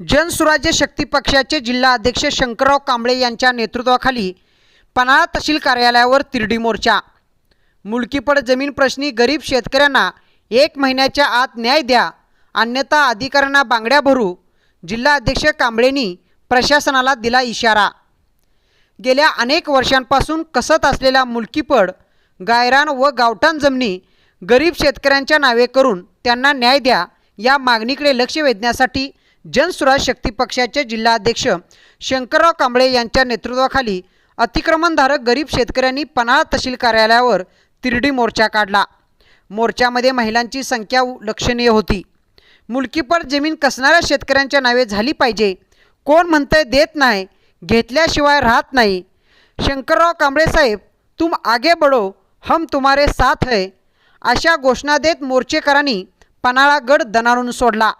जनसुराज्य शक्ती पक्षाचे जिल्हा अध्यक्ष शंकरराव कांबळे यांच्या नेतृत्वाखाली पन्हाळा तहसील कार्यालयावर तिरडी मोर्चा. मुलकीपड जमीन प्रश्नी गरीब शेतकऱ्यांना एक महिन्याच्या आत न्याय द्या अन्यथा अधिकाऱ्यांना बांगड्या भरू जिल्हा अध्यक्ष कांबळेंनी प्रशासनाला दिला इशारा. गेल्या अनेक वर्षांपासून कसत असलेला मुलकीपड गायरान व गावठाण जमिनी गरीब शेतकऱ्यांच्या नावे करून त्यांना न्याय द्या या मागणीकडे लक्ष वेधण्यासाठी जनसुराज शक्ती पक्षाचे जिल्हाध्यक्ष शंकरराव कांबळे यांच्या नेतृत्वाखाली अतिक्रमणधारक गरीब शेतकऱ्यांनी पन्हाळा तहसील कार्यालयावर तिरडी मोर्चा काढला. मोर्चामध्ये महिलांची संख्या लक्षणीय होती. मुलकीपड जमीन कसणाऱ्या शेतकऱ्यांच्या नावे झाली पाहिजे? कोण म्हणतंय देत नाही घेतल्याशिवाय राहत नाही? शंकरराव कांबळे साहेब तुम आगे बढो हम तुम्हारे साथ है. अशा घोषणा देत मोर्चेकरांनी पन्हाळा गड दणारून सोडला.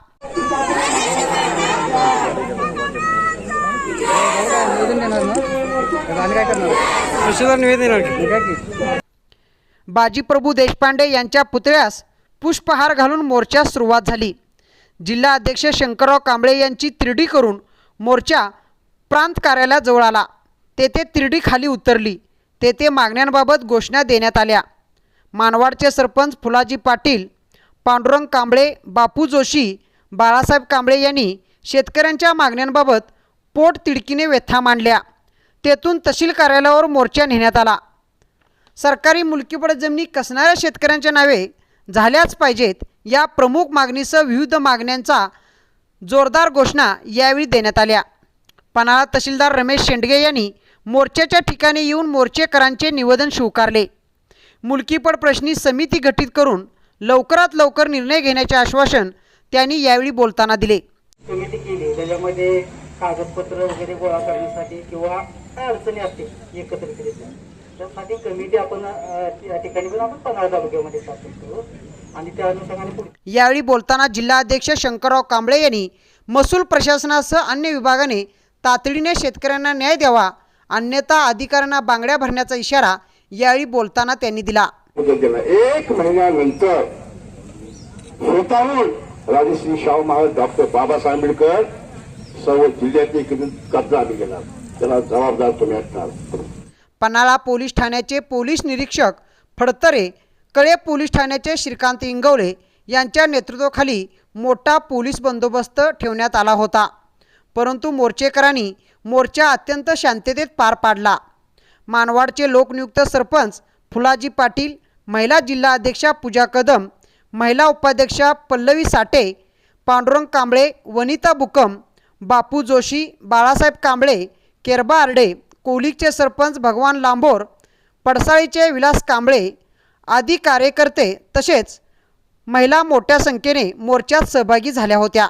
बाजीप्रभू देशपांडे यांच्या पुतळ्यास पुष्पहार घालून मोर्चास सुरुवात झाली. जिल्हा अध्यक्ष शंकरराव कांबळे यांची तिरडी करून मोर्चा प्रांत कार्यालयाजवळ आला. तेथे तिरडी खाली उतरली. तेथे मागण्यांबाबत घोषणा देण्यात आल्या. मानवाडचे सरपंच फुलाजी पाटील पांडुरंग कांबळे बापू जोशी बाळासाहेब कांबळे यांनी शेतकऱ्यांच्या मागण्यांबाबत पोट तिडकीने व्यथा मांडल्या. तेथून तहसील कार्यालयावर मोर्चा नेण्यात आला. सरकारी मुलकीपड जमिनी कसणाऱ्या शेतकऱ्यांच्या नावे झाल्याच पाहिजेत या प्रमुख मागणीसह विविध मागण्यांचा जोरदार घोषणा यावेळी देण्यात आल्या. पन्हाळा तहसीलदार रमेश शेंडगे यांनी मोर्चाच्या ठिकाणी येऊन मोर्चेकरांचे निवेदन स्वीकारले. मुलकीपड प्रश्नी समिती गठीत करून लवकरात लवकर निर्णय घेण्याचे आश्वासन त्यांनी यावेळी बोलताना दिले. कमिटी केली. त्याच्यामध्ये कागदपत्र वगैरे गोळा करण्यासाठी किंवा काय अडचणी असतील एकत्रितरित्या त्यासाठी कमिटी आपण या ठिकाणी पण आपण पन्हाळा तालुक्यामध्ये स्थापन करू. आणि त्या अनुषंगाने पुढे यावेळी बोलताना जिल्हाध्यक्ष शंकरराव कांबळे यांनी महसूल प्रशासनासह अन्य विभागाने तातडीने शेतकऱ्यांना न्याय द्यावा अन्यथा अधिकाऱ्यांना बांगड्या भरण्याचा इशारा यावेळी बोलताना त्यांनी दिला. एक महिन्यानंतर स्वतःहून राजश्री शाहू महाराज डॉक्टर बाबासाहेब आंबेडकर सर्व जिल्ह्यातले कब्जा आम्ही घेणार. त्याला जबाबदार तुम्ही असणार. पन्हाळा पोलीस ठाण्याचे पोलीस निरीक्षक फडतरे कळे पोलीस ठाण्याचे श्रीकांत इंगवले यांच्या नेतृत्वाखाली मोठा पोलीस बंदोबस्त ठेवण्यात आला होता. परंतु मोर्चेकरांनी मोर्चा अत्यंत शांततेत पार पाडला. मानवाडचे लोकनियुक्त सरपंच फुलाजी पाटील महिला जिल्हा अध्यक्षा पूजा कदम महिला उपाध्यक्षा पल्लवी साठे पांडुरंग कांबळे वनिता बुकम बापू जोशी बाळासाहेब कांबळे केरबा आरडे कोलिकचे सरपंच भगवान लांभोर पडसाळीचे विलास कांबळे आदी कार्यकर्ते तसेच महिला मोठ्या संख्येने मोर्चात सहभागी झाल्या होत्या.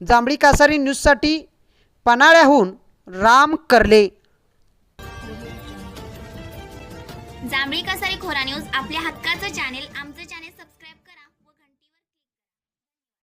जांभळी कासारी न्यूजसाठी पन्हाळ्याहून राम करले. जांभळी कसारी खोरा न्यूज आपल्या हक्काचं चॅनेल आमचं